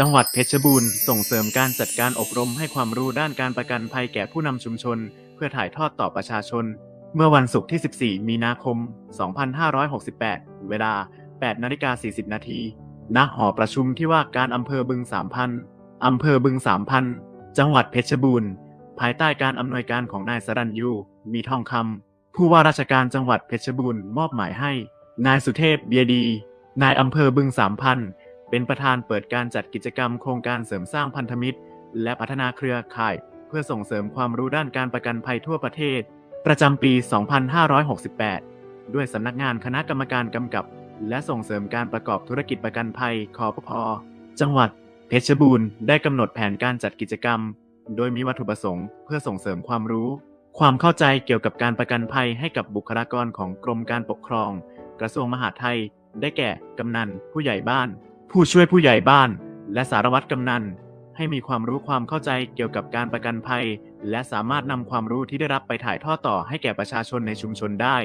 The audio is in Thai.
จังหวัดเพชรบูรณ์ส่งเสริมการจัดการอบรมให้ความรู้ด้านการประกันภัยแก่ผู้นำชุมชน เพื่อถ่ายทอดต่อประชาชน เมื่อวันศุกร์ที่ 14 มีนาคม 2568 เวลา 8นาฬิกา40 นาทีณหอประชุมที่ว่าการอำเภอบึงสามพันอำเภอบึงสามพันจังหวัดเพชรบูรณ์ ภายใต้การอำนวยการของนายสรัญยู มีทองคำผู้ว่าราชการจังหวัดเพชรบูรณ์มอบหมายให้ นายสุเทพเบียดี นายอำเภอบึงสามพัน เป็นประธานเปิดการจัดกิจกรรมโครงการเสริมสร้างพันธมิตร และพัฒนาเครือข่าย เพื่อส่งเสริมความรู้ด้านการประกันภัยทั่วประเทศ ประจำปี 2568 ด้วยสำนักงานคณะกรรมการกำกับ และส่งเสริมการประกอบธุรกิจประกันภัยคอปพจังหวัดเพชรบูรณ์ได้กำหนดแผนการจัดกิจกรรม โดยมีวัตถุประสงค์ เพื่อส่งเสริมความรู้ ความเข้าใจเกี่ยวกับการประกันภัยให้กับบุคลากรของกรมการปกครอง กระทรวงมหาดไทย ได้แก่กำนันผู้ใหญ่บ้าน ผู้ช่วยผู้ใหญ่บ้าน และสารวัตรกำนัน ให้มีความรู้ความเข้าใจเกี่ยวกับการประกันภัย และสามารถนำความรู้ที่ได้รับไปถ่ายทอดต่อให้แก่ประชาชนในชุมชนได้